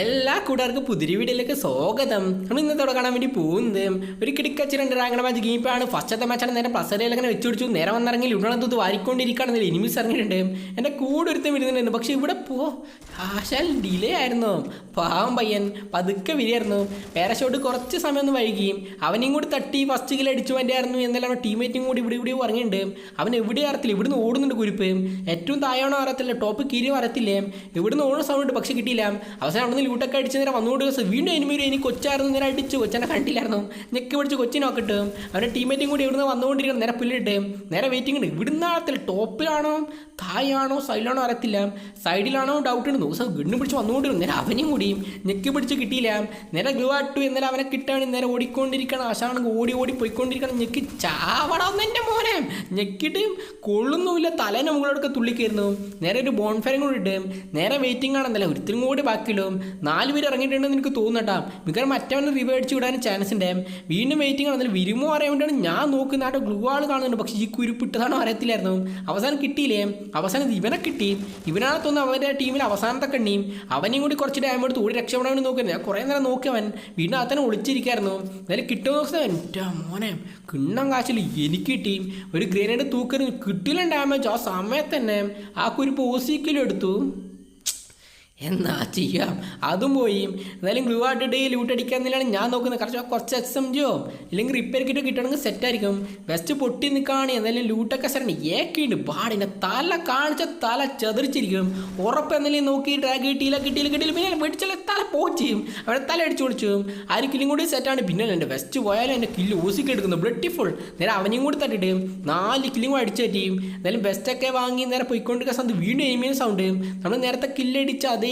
എല്ലാ കൂട്ടുകാർക്കും പുതിരി വീഡിയോയിലേക്ക് സ്വാഗതം. നമ്മൾ ഇന്നത്തോടെ കാണാൻ വേണ്ടി പോകുന്നത് ഒരു കിടക്കച്ച് രണ്ട് റാങ്കണ മാച്ച് ഗെയിമാണ് ഫസ്റ്റത്തെ മാച്ചാണ് നേരെ പ്ലസ് പിടിച്ചു. നേരെ വന്നിറങ്ങി ഉടനെ തൂത്ത് വാരിക്കൊണ്ടിരിക്കുകയാണെന്നില്ല എനിമീസ് ഇറങ്ങിയിട്ടുണ്ട്. എന്റെ കൂടെ ഒരുത്തം വരുന്നുണ്ടായിരുന്നു പക്ഷേ ഇവിടെ പോ. ആശാൽ ഡിലേ ആയിരുന്നു. പാവം പയ്യൻ. പതുക്കെ വിരിയായിരുന്നു പാരഷോട്ട് കുറച്ച് സമയം ഒന്ന് വൈകി. അവനെയും കൂടി തട്ടി ഫസ്റ്റ് കിൽ അടിച്ചു വേണ്ടിയായിരുന്നു ആയിരുന്നു. എന്നാലും ടീമേറ്റും കൂടി ഇവിടെ ഇവിടെ ഇറങ്ങിയിട്ടുണ്ട്. അവൻ എവിടെ അറിയത്തില്ല ഇവിടുന്ന് ഓടുന്നുണ്ട് കുരിപ്പ്. ഏറ്റവും താഴെയാണോ അറിയത്തില്ല ടോപ്പ് കീരി അറിയത്തില്ലേ ഇവിടുന്ന് ഓടുന്ന സൗണ്ട് പക്ഷെ കിട്ടിയില്ല. അവസാനം ലൂട്ടൊക്കെ അടിച്ച് നേരെ വന്നുകൊണ്ട് വീണ്ടും എനിമി എനിക്ക് കൊച്ചായിരുന്നു. നേരെ അടിച്ചു. കൊച്ചനെ കണ്ടില്ലായിരുന്നു? ഞെക്കി പിടിച്ച് കൊച്ചി നോക്കിട്ട്. അവരുടെ ടീമേറ്റും കൂടി ഇവിടുന്ന് വന്നുകൊണ്ടിരിക്കണം നേരെ പുല്ലിട്ട് നേരെ വെയിറ്റിംഗ് ഉണ്ട്. ഇവിടുന്ന് ആളത്തിൽ ടോപ്പിലാണോ തായാണോ സൈഡിലാണോ അറിയത്തില്ല. സൈഡിലാണോ ഡൗട്ട് ഉണ്ട്. ദിവസം ഗണ്ണു പിടിച്ച് വന്നുകൊണ്ടിരുന്നു നേരെ അവനെയും കൂടി ഞെക്കി പിടിച്ച് കിട്ടിയില്ല. നേരെ ഗ്ലൂ ആട്ടു എന്നാലും അവനെ കിട്ടാണ്. നേരെ ഓടിക്കൊണ്ടിരിക്കണം. ആശാണെങ്കിൽ ഓടി ഓടി പോയിക്കൊണ്ടിരിക്കണം. ഞെക്കി ചാവണം എന്റെ മോനെ. ഞെക്കിയിട്ട് കൊള്ളുന്നുമില്ല. തലേനെ മുകളിലൊക്കെ തുള്ളിക്കയറുന്നു. നേരെ ഒരു ബോൺഫയറും കൂടി ഇട്ട്. നേരെ വെയിറ്റിംഗ് ആണെന്നല്ല ഒരുത്തിനും കൂടി ബാക്കിയിടും നാല് പേര് ഇറങ്ങിയിട്ടുണ്ടെന്ന് എനിക്ക് തോന്നട്ടാ മിക്കവാറും മറ്റവനെ റിവ അടിച്ച് വിടാൻ ചാൻസ് ഉണ്ട്. വീണ്ടും വെയിറ്റിംഗ് ആണെന്നല്ല വിരുമോ അറിയാൻ വേണ്ടിയാണ് ഞാൻ നോക്കുന്ന ആട്ടോ ഗ്ലൂ ആൾ കാണുന്നുണ്ട് പക്ഷേ ഈ കുരുപ്പിട്ടതാണോ അറിയത്തില്ലായിരുന്നു. അവസാനം കിട്ടിയില്ലേ? അവസാനം ഇവനെ കിട്ടി. ഇവനാണ് തോന്നുന്നു അവരുടെ ടീമിൽ അവസാനത്തെ കണ്ണിയും അവനെയും കൂടി കുറച്ച് ടൈം എടുത്ത് ഓടി രക്ഷപ്പെടാൻ നോക്കുന്നത് ഞാൻ കുറേ നേരം നോക്കിയവൻ വീണ്ടും അത്തന്നെ ഒളിച്ചിരിക്കായിരുന്നു. എന്നാലും കിട്ടുമോ നോക്കുന്നത് എന്റെ മോനെ കിണ്ണം കാശിൽ എനിക്ക് കിട്ടി. ഒരു ഗ്രനേഡ് തൂക്കരുത് കിട്ടില്ല ഡാമേജ് ആ സമയത്ത് തന്നെ ആ കുരിപ്പ് ഓസിക്കലും എടുത്തു. എന്നാ ചെയ്യാം? അതും പോയി. എന്തായാലും ഗ്ലൂ ആട്ടിട്ട് ലൂട്ടടിക്കാൻ തന്നെയാണ് ഞാൻ നോക്കുന്നത്. കുറച്ച് കുറച്ച് എസ് എം ജിയോ ഇല്ലെങ്കിൽ റിപ്പയർ കിറ്റ് കിട്ടണമെങ്കിൽ സെറ്റ് ആയിരിക്കും. വെസ്റ്റ് പൊട്ടി നിൽക്കുകയാണ് എന്തായാലും ലൂട്ടൊക്കെ സെറ്റ് ഏക്കുണ്ട് പാടിനെ തല കാണിച്ച തല ചതിരിച്ചിരിക്കും ഉറപ്പ് എന്തെങ്കിലും നോക്കി ഡ്രാഗ് കിട്ടിയില്ല കിട്ടിയില്ല കിട്ടിയില്ല പിന്നെ മേടിച്ചാൽ തല പോച്ചും അവിടെ തല അടിച്ചു പൊളിച്ചു. ആ ഒരു കില്ലും കൂടി സെറ്റാണ് പിന്നെ എന്റെ വെസ്റ്റ് പോയാലും എന്റെ കില്ല് ഊസിക്ക് എടുക്കുന്നു. ബ്ലഡ് നേരെ അവനെയും കൂടി തട്ടിട്ട് നാല് കില്ലും കൂടി അടിച്ചു പറ്റിയും എന്തായാലും ബെസ്റ്റൊക്കെ വാങ്ങി നേരെ പോയിക്കൊണ്ടിരിക്കുന്ന സമയത്ത് വീണ്ടും എയിമിയും സൗണ്ട് നമ്മൾ നേരത്തെ കില്ലടിച്ച് അതേ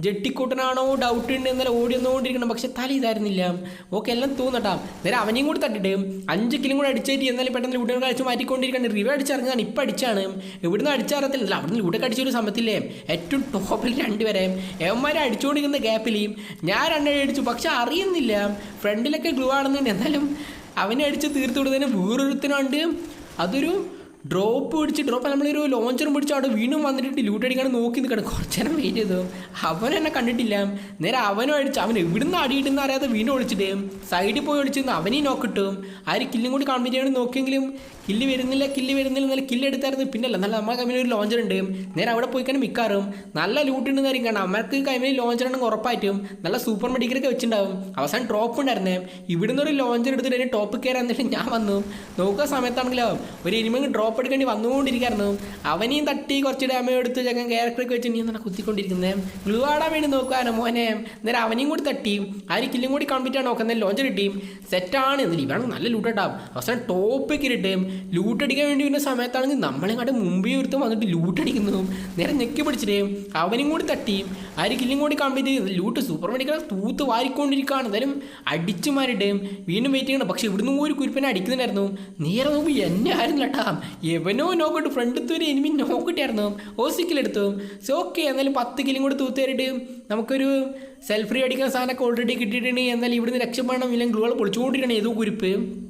ജെട്ടിക്കൂട്ടനാണോ ഡൗട്ട് ഉണ്ട് എന്നാലും ഓടി വന്നുകൊണ്ടിരിക്കണം പക്ഷെ തല ഇതായിരുന്നില്ല. ഓക്കെ എല്ലാം തോന്നട്ടാ. നേരെ അവനെയും കൂടി തട്ടിട്ട് അഞ്ച് കിലും കൂടെ അടിച്ചേറ്റ് എന്നാലും പെട്ടെന്ന് ലൂടെ അടിച്ച് മാറ്റിക്കൊണ്ടിരിക്കണം. റിവ അടിച്ചിറങ്ങാൻ ഇപ്പം അടിച്ചാണ്. ഇവിടുന്ന് അടിച്ചറിയത്തില്ല അവിടുന്ന് ലൂടെ അടിച്ചൊരു സമയത്തില്ലേ? ഏറ്റവും ടോപ്പിൽ രണ്ടുപേരെ എവന്മാരെ അടിച്ചുകൊണ്ടിരിക്കുന്ന ഗ്യാപ്പിൽ ഞാൻ രണ്ടടി അടിച്ചു. പക്ഷെ അറിയുന്നില്ല. ഫ്രണ്ടിലൊക്കെ ഗ്ലൂ ആണെന്നുണ്ട്. എന്നാലും അവനെ അടിച്ച് തീർത്തു കൊടുത്തതിന് വേറൊരുത്തനുണ്ട്. അതൊരു ഡ്രോപ്പ് പിടിച്ച് ഡ്രോപ്പ് നമ്മളൊരു ലോഞ്ചറും പിടിച്ച് അവിടെ വീണ്ടും വന്നിട്ട് ലൂട്ട് അടിക്കാൻ നോക്കി നിൽക്കണം. കുറച്ച് നേരം വെയിറ്റ് ചെയ്തു. അവൻ എന്നെ കണ്ടിട്ടില്ല. നേരെ അവനും അടിച്ച് അവൻ എവിടുന്ന് അടിയിട്ടെന്ന് അറിയാതെ വീണ്ടും ഒളിച്ചിട്ട് സൈഡിൽ പോയി ഒളിച്ചിരുന്നു അവനെയും നോക്കിട്ടും ആര് കില്ലും കൂടി കംപ്ലീറ്റ് ചെയ്യണം നോക്കിയെങ്കിലും കില്ല് വരുന്നില്ല കില്ല് വരുന്നില്ല നല്ല കില്ല് എടുത്തായിരുന്നു. പിന്നല്ല നല്ല നമ്മളെ കമ്പനി ഒരു ലോഞ്ചർ ഉണ്ട്. നേരെ അവിടെ പോയി കഴിഞ്ഞാൽ മിക്കാറും നല്ല ലൂട്ട് ഉണ്ടെന്ന് ഉണ്ടെന്നായിരിക്കും കാരണം അമ്മയ്ക്ക് കമ്പനി ലോഞ്ചർ ഉണ്ടെങ്കിൽ ഉറപ്പായിട്ടും നല്ല സൂപ്പർ മെഡിക്കലൊക്കെ വെച്ചിട്ടുണ്ടാവും. അവസാനം ഡ്രോപ്പ് ഉണ്ടായിരുന്നേ. ഇവിടുന്ന് ഒരു ലോഞ്ചർ എടുത്തിട്ട് ടോപ്പ് കയറാൻ ഞാൻ വന്നു. നോക്കുക സമയത്താണെങ്കിലോ ഒരു ഇനിമെങ്കിൽ ഡ്രോപ്പ് എടുക്കേണ്ടി വന്നുകൊണ്ടിരിക്കുന്നു അവനെയും തട്ടി കുറച്ച് ഡാമേജ് എടുത്ത് ചക്കൻ ക്യാരക്ടറൊക്കെ വെച്ച് നീ എന്താണ് കുത്തിക്കൊണ്ടിരിക്കുന്നത് ഗ്ലൂ ആടാൻ വേണ്ടി നോക്കാനോ മോനെ? നേരെ അവനെയും കൂടി തട്ടി. ആ ഒരു കില്ലും കൂടി കംപ്ലീറ്റ് ആണ്. നോക്കുന്നത് ലോഞ്ചർ കിട്ടി. സെറ്റാണ് എന്നിട്ട് ഇവിടെ നല്ല ലൂട്ട് ഉണ്ടാവും അവസാനം ടോപ്പ് ഇട്ട് ലൂട്ട് അടിക്കാൻ വേണ്ടി വരുന്ന സമയത്താണെങ്കിൽ നമ്മളെങ്ങാട്ട് മുമ്പേ ഒരുത്തും വന്നിട്ട് ലൂട്ട് അടിക്കുന്നു. നേരെ ഞെക്കി പിടിച്ചിട്ട് അവനും കൂടി തട്ടി. ആ ഒരു കില്ലും കൂടി കംപ്ലീറ്റ് ചെയ്ത് ലൂട്ട് സൂപ്പർ മെഡിക്കൽ തൂത്ത് വാരിക്കൊണ്ടിരിക്കുകയാണ്. എന്തായാലും അടിച്ചു മാറിയിട്ട് വീണ്ടും വെയിറ്റ് ചെയ്യണം. പക്ഷെ ഇവിടുന്ന് ഒരു കുരുപ്പിനെ അടിക്കുന്നുണ്ടായിരുന്നു. നേരെ നോക്കി എന്നെ ആയിരുന്നില്ല കേട്ടാ എവനോ നോക്കിട്ട് ഫ്രണ്ട് ഒരു എനിമി നോക്കിട്ടായിരുന്നു. ഓസിക്കിലെടുത്തു. സോ ഓക്കെ എന്നാലും പത്ത് കിലും കൂടി തൂത്ത് കയറിയിട്ട് നമുക്കൊരു സെൽഫ് ഫ്രീ അടിക്കുന്ന സാധനമൊക്കെ ഓൾറെഡി കിട്ടിയിട്ടുണ്ട്. എന്നാലും ഇവിടുന്ന് രക്ഷപ്പെടണം ഇല്ലെങ്കിൽ ഗ്ലൂകൾ പൊളിച്ചുകൊണ്ടിരിക്കണം ഏതോ കുരിപ്പ്.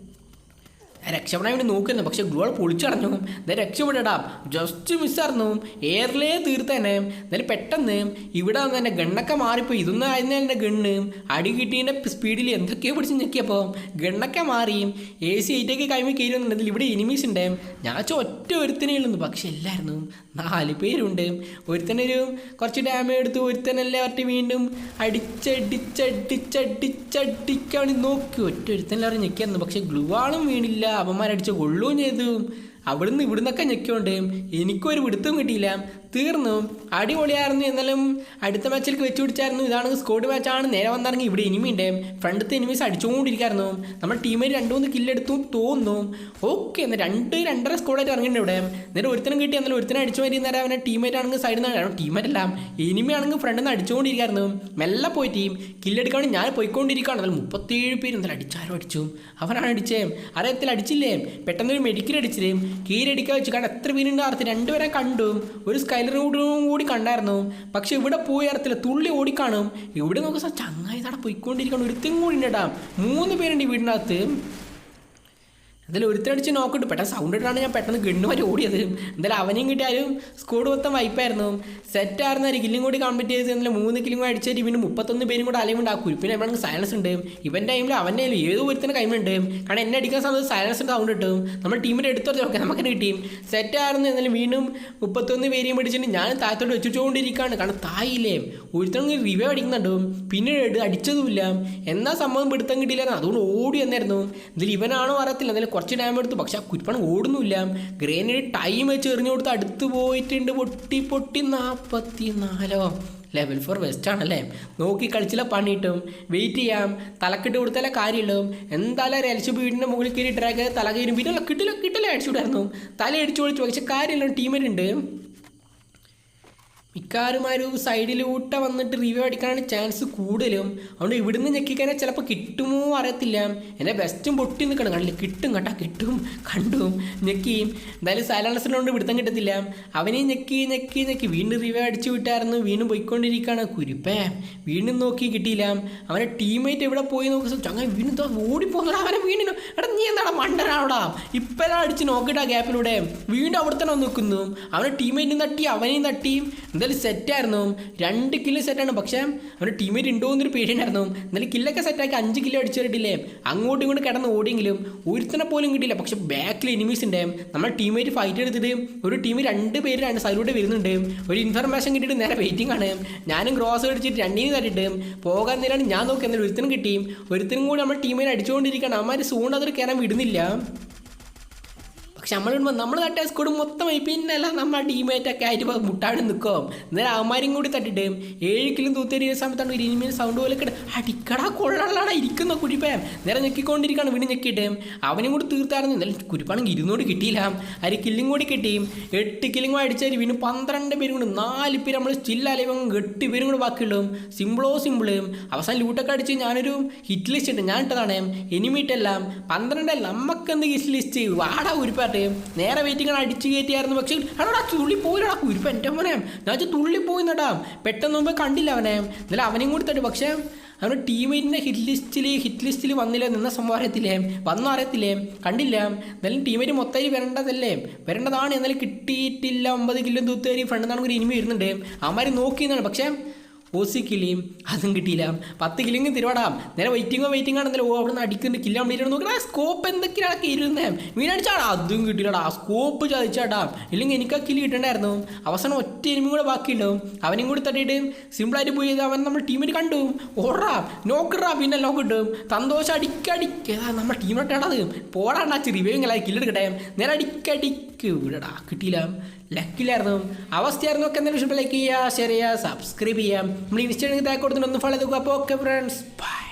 രക്ഷപ്പെടാൻ വേണ്ടി നോക്കുന്നു. പക്ഷെ ഗ്ലോൾ പൊളിച്ചടഞ്ഞു ഇത് രക്ഷപ്പെടാം ജസ്റ്റ് മിസ്സായിരുന്നു എയറിലേ തീർത്തേനെ. എന്നാലും പെട്ടെന്ന് ഇവിടെ വന്ന് എന്റെ ഗണ്ണൊക്കെ മാറിപ്പോയി. ഇതൊന്നും ആയിരുന്നു എന്റെ ഗണ്ണ്. അടി കിട്ടിയതിന്റെ സ്പീഡിൽ എന്തൊക്കെയോ പിടിച്ച് ഞെക്കിയപ്പോൾ ഗണ്ണൊക്കെ മാറി. എ സി എയ്റ്റൊക്കെ കഴിഞ്ഞ് കയറി വന്നിട്ടുണ്ടെങ്കിൽ ഇവിടെ എനിമീസ് ഉണ്ട്. ഞാൻ ഒറ്റ ഒരുത്തനേ ഉള്ളൂ പക്ഷെ എല്ലായിരുന്നു നാല് പേരുണ്ട്. ഒരുത്തനൊരു കുറച്ച് ഡാമേജ് എടുത്തു. ഒരുത്തനല്ലേ ഒറ്റ വീണ്ടും അടിച്ചടിച്ചടിച്ചടിച്ചടിക്കാൻ നോക്കി ഒറ്റ ഒരുത്തനെല്ലാവരും ഞെക്കിയായിരുന്നു. പക്ഷെ ഗ്ലൂ ആളും വീണില്ല. അവന്മാരടിച്ച് കൊള്ളുകയും ചെയ്തു. അവിടുന്ന് ഇവിടുന്നൊക്കെ ഞെക്കിയോണ്ട് എനിക്കൊരു പിടുത്തവും കിട്ടിയില്ല. തീർന്നു. അടിപൊളിയായിരുന്നു. എന്നാലും അടുത്ത മാച്ചിലേക്ക് വെച്ച് പിടിച്ചായിരുന്നു. ഇതാണ് സ്കോഡ് മാച്ചാണ് നേരെ വന്നിറങ്ങി. ഇവിടെ ഇനിമിയുണ്ട് ഫ്രണ്ടത്തെ എനിമീസ് അടിച്ചുകൊണ്ടിരിക്കായിരുന്നു നമ്മുടെ ടീമേറ്റ് രണ്ട് മൂന്ന് കില്ലെടുത്തു തോന്നുന്നു. ഓക്കെ എന്നാൽ രണ്ട് രണ്ടര സ്കോഡായിട്ട് ഇറങ്ങിയിട്ടുണ്ട് ഇവിടെ. നേരെ ഒരുത്തനും കിട്ടി. എന്നാലും ഒരുത്തനെ അടിച്ചു വരി നേരം അവനെ ടീമേറ്റ് ആണെങ്കിൽ സൈഡിൽ നിന്ന് ടീമേറ്റ് അല്ല. എനിമി ആണെങ്കിൽ ഫ്രണ്ടിൽ നിന്ന് അടിച്ചുകൊണ്ടിരിക്കായിരുന്നു മെല്ലെ പോയി ടീം കില്ലെടുക്കാൻ ഞാൻ പോയിക്കൊണ്ടിരിക്കുകയാണ്. എന്നാലും മുപ്പത്തേഴ് പേര് എന്തായാലും അടിച്ചാരും അടിച്ചു. അവനാണ് അടിച്ചേ. അറിയത്തിൽ അടിച്ചില്ലേ? പെട്ടെന്ന് ഒരു മെഡിക്കൽ അടിച്ചില്ലേ? കീരടിക്കാൻ വെച്ചു കാരണം എത്ര പേരുണ്ട് അർത്ഥം രണ്ടുപേരെ കണ്ടു. ഒരു സ്കൈലറും കൂടി കണ്ടായിരുന്നു. പക്ഷെ ഇവിടെ പോയി തുള്ളി ഓടിക്കാണും. ഇവിടെ നോക്കുക ചങ്ങായി തട പോയിക്കൊണ്ടിരിക്കണം ഒരു കൂടി ഉണ്ട് കേട്ടാ മൂന്ന് പേരുണ്ട് ഈ വീടിനകത്ത്. എന്തായാലും ഒരുത്തരടിച്ച് നോക്കിട്ട് പെട്ടെന്ന് സൗണ്ട് ഇട്ടാണ് ഞാൻ പെട്ടെന്ന് ഗണ്ണുമാർ ഓടിയത്. എന്തായാലും അവനെയും കിട്ടിയാലും സ്കോഡ് മൊത്തം വൈപ്പായിരുന്നു സെറ്റ് ആയിരുന്ന ഒരു കില്ലും കൂടി കംപ്ലീറ്റ് ചെയ്ത് എന്നാലും മൂന്ന് കില്ലും കൂടി അടിച്ചിട്ട് ഇവന് മുപ്പത്തൊന്ന് പേരും കൂടെ അലയും ആക്കും പിന്നെ എവിടെ സൈലൻസ് ഉണ്ട്. ഇവന്റെ ടൈമിൽ അവന്റെ കയ്യിൽ ഏത് ഒരുത്തന്നെ കൈമുണ്ട് കാരണം എന്നെ അടിക്കുന്ന സമയത്ത് സൈലൻസ് സൗണ്ട് കിട്ടും നമ്മൾ ടീമിന്റെ എടുത്തോട്ട് നോക്കാം നമുക്ക് കിട്ടിയും സെറ്റ് ആയിരുന്നു എന്നാലും വീണ്ടും മുപ്പത്തൊന്ന് പേരെയും പിടിച്ചിട്ട് ഞാൻ താഴത്തോട്ട് വെച്ചുകൊണ്ടിരിക്കുകയാണ്. കാരണം തായില്ലേ ഒരുത്തണെങ്കിൽ റിവ്യൂ അടിക്കുന്നുണ്ട്. പിന്നീട് അടിച്ചതുമില്ല. എന്നാ സംഭവം പിടുത്തം കിട്ടിയില്ലായിരുന്നു. അതുകൊണ്ട് ഓടി വന്നായിരുന്നു. ഇതിൽ ഇവനാണോ അറിയത്തില്ല. എന്നാലും കുറച്ച് ടൈം എടുത്തു. പക്ഷെ ആ കുരിപ്പണം ഓടുന്നില്ല ഗ്രേനേഡ് ടൈം വെച്ച് എറിഞ്ഞു കൊടുത്ത് അടുത്ത് പോയിട്ടുണ്ട്. പൊട്ടി പൊട്ടി നാൽപ്പത്തി നാലോ ലെവൽ ഫോർ വെസ്റ്റ് ആണല്ലേ? നോക്കി കളിച്ചില്ല പണിയിട്ടും വെയിറ്റ് ചെയ്യാം. തലക്കിട്ട് കൊടുത്താലേ കാര്യമുള്ളൂ. എന്തായാലും ഒരു എൽസ് വീടിന്റെ മുകളിൽ കയറി ഡ്രാഗ് തല കയറും. പിന്നെ കിട്ടില്ല കിട്ടില്ല അടിച്ചു വിടായിരുന്നു തല അടിച്ചു പൊളിച്ചു. പക്ഷെ കാര്യമില്ല ടീമേറ്റുണ്ട് മിക്കാറുമാരും സൈഡിലൂട്ട വന്നിട്ട് റിവ്യൂ അടിക്കാനാണ് ചാൻസ് കൂടുതലും. അതുകൊണ്ട് ഇവിടുന്ന് ഞെക്കിക്കഴിഞ്ഞാൽ ചിലപ്പോൾ കിട്ടുമോ അറിയത്തില്ല. എന്റെ ബെസ്റ്റും പൊട്ടി നിൽക്കണം. കണ്ടില്ല? കിട്ടും കേട്ടാ കിട്ടും കണ്ടും ഞെക്കി എന്തായാലും സൈലൻസിനോണ്ട് പിടുത്തം കിട്ടത്തില്ല. അവനെ ഞെക്കി ഞെക്കി ഞെക്കി. വീണ്ടും റിവ്യൂ അടിച്ചു വിട്ടായിരുന്നു. വീണ്ടും പോയിക്കൊണ്ടിരിക്കുകയാണ്. കുരുപ്പേ. വീണ്ടും നോക്കി കിട്ടിയില്ല. അവനെ ടീംമേറ്റ് എവിടെ പോയി നോക്കി? ചങ്ങ വീണ്ടും ഓടി ഓടിപ്പോന്നടാ അവനെ വീണ്ടും എടാ നീ എന്താടാ മണ്ടനാടാ ഇപ്പഴാ അടിച്ച് നോക്കിട്ടാ ഗ്യാപ്പിലൂടെ വീണ്ടും അവിടെ തന്നെ നിൽക്കുന്നു. അവനെ ടീംമേറ്റ് തട്ടി അവനെയും തട്ടി. എന്തായാലും സെറ്റായിരുന്നു രണ്ട് കില്ല് സെറ്റാണ് പക്ഷേ അവന്റെ ടീമേറ്റ് ഉണ്ടോ എന്നൊരു പേടിയുണ്ടായിരുന്നു. എന്നാലും കില്ലൊക്കെ സെറ്റാക്കി അഞ്ച് കില്ലോ അടിച്ചു കിട്ടില്ലേ അങ്ങോട്ടും ഇങ്ങോട്ടും കിടന്ന് ഓടിയെങ്കിലും ഒരുത്തനെ പോലും കിട്ടിയില്ല. പക്ഷെ ബാക്കിൽ എനിമീസ് ഉണ്ട്. നമ്മൾ ടീമേറ്റ് ഫൈറ്റ് എടുത്തിട്ട് ഒരു ടീം രണ്ട് പേര് രണ്ട് സൈഡിലൂടെ വരുന്നുണ്ട്. ഒരു ഇൻഫർമേഷൻ കിട്ടിയിട്ട് നേരെ വെയിറ്റിംഗ് ആണ്. ഞാനും ക്രോസ് അടിച്ചിട്ട് രണ്ടിനും തട്ടിട്ട് പോകാൻ നേരാണ് ഞാൻ നോക്കി എന്നാലും ഒരുത്തനും കിട്ടി. ഒരുത്തനും കൂടി നമ്മുടെ ടീമിനെ അടിച്ചുകൊണ്ടിരിക്കുകയാണ് അമ്മമാർ സൂണ്ട് അതൊരു കയറാൻ വിടുന്നില്ല. പക്ഷെ നമ്മൾ ഇടുമ്പോൾ നമ്മൾ തട്ടിയ സ്കൂഡ് മൊത്തമായി പിന്നല്ല നമ്മൾ ടീമേറ്റൊക്കെ ആയിട്ട് മുട്ടാടി നിൽക്കും എന്നാലും അവന്മാരും കൂടി തട്ടിട്ട് ഏഴ് കിലും തൂത്തേരിയ സമയത്താണ് ഒരു ഇനിമേൽ സൗണ്ട് പോലെ കിട്ടും അടിക്കടാ കൊള്ളാടാ ഇരിക്കുന്ന കുരിപ്പയം നേരെ ഞെക്കിക്കൊണ്ടിരിക്കുകയാണ് വീണ് ഞെക്കിയിട്ട്. അവനും കൂടി തീർത്തായിരുന്നു. എന്നാലും കുരിപ്പാണെങ്കിൽ ഇരുന്നൂട് കിട്ടിയില്ല. അര കില്ലും കൂടി കിട്ടി. എട്ട് കില്ലും കൂടി അടിച്ചാൽ വീണ് പന്ത്രണ്ട് പേരും കൂടി നാല് പേര് നമ്മൾ സ്റ്റില്ലാലേ എട്ട് പേരും കൂടി ബാക്കിയുള്ളൂ. സിമ്പിളോ സിമ്പിൾ അവസാനം ലൂട്ടൊക്കെ അടിച്ച് ഞാനൊരു ഹിറ്റ് ലിസ്റ്റ് ഉണ്ട് ഞാൻ ഇട്ടതാണ്. എനിമിട്ടെല്ലാം പന്ത്രണ്ടല്ല നമുക്ക് എന്ത് ഹിറ്റ് ലിസ്റ്റ് വാടാ ഉരുപ്പാട്ട് നേരെ വെയിറ്റിംഗ് അടിച്ചു കയറ്റിയായിരുന്നു. പക്ഷേ അടാ തുള്ളി പോയില്ലടാ കുരുപ്പ് എന്റെ മോനെ. ഞാൻ തുള്ളി പോയി നടാ പെട്ടെന്ന് മുമ്പ് കണ്ടില്ല അവനെ. എന്നാലും അവനെയും കൂടി തട്ടു. പക്ഷേ അവരുടെ ടീമേറ്റിന്റെ ഹിറ്റ് ലിസ്റ്റിൽ ഹിറ്റ് ലിസ്റ്റിൽ വന്നില്ല? നിന്ന സംഭവം വന്നോ അറിയത്തില്ലേ? കണ്ടില്ല. എന്നാലും ടീമേറ്റ് മൊത്തമായി വരേണ്ടതല്ലേ? വരേണ്ടതാണ്. എന്നാലും കിട്ടിയിട്ടില്ല. ഒമ്പത് കിലോ തൂത്തേരി ഫ്രണ്ട് നിന്നാണ് ഒരു ഇനിമി വരുന്നുണ്ട്. അവന്മാർ നോക്കിയെന്നാണ് പക്ഷേ ഓസി കിളിയും അതും കിട്ടിയില്ല. പത്ത് കിലിങ്ങും തിരുവാടാം. നേരെ വെയിറ്റിങ്ങോ വെയിറ്റിംഗ് ആണെന്നല്ലോ ഓ അവിടെ നിന്ന് അടിക്കുന്നുണ്ട് കില്ല കംപ്ലീറ്റ് നോക്കി. ആ സ്കോപ്പ് എന്തൊക്കെയാണ് ഇരുന്നേ? വീണടിച്ചാടാ അതും കിട്ടിയില്ലടാ. സ്കോപ്പ് ചതിച്ചാടാ ഇല്ലെങ്കിൽ എനിക്ക് ആ കിലി കിട്ടണ്ടായിരുന്നു. അവസാനം ഒറ്റ എനിമി കൂടെ ബാക്കിയുണ്ടാവും. അവനും കൂടി തട്ടിയിട്ട് സിമ്പിളായിട്ട് പോയി അവൻ നമ്മൾ ടീമിൽ കണ്ടു. ഓടാ നോക്കിടാ പിന്നെ ലോക്ക് കിട്ടും സന്തോഷം അടിക്കടിക്കാ നമ്മുടെ ടീമിനൊട്ടാണത് പോടാണ്ടാ റിവ്യൂങ്ങളായി കില്ലെടുക്കട്ടെ നേരെ അടിക്കടിക്ക് വിടടാ കിട്ടിയില്ല. ലക്കില്ലായിരുന്നു. അവസ്ഥയായിരുന്നു ഒക്കെ എന്തെങ്കിലും ലൈക്ക് ചെയ്യുക ഷെയർ ചെയ്യുക സബ്സ്ക്രൈബ് ചെയ്യാം നമ്മൾ ഇൻസ്റ്റാഗ്രാമിൽ താഴെ കൊടുത്തിട്ട് ഒന്ന് ഫോളോ ചെയ്ത് അപ്പോൾ ഓക്കെ ഫ്രണ്ട്സ് ബൈ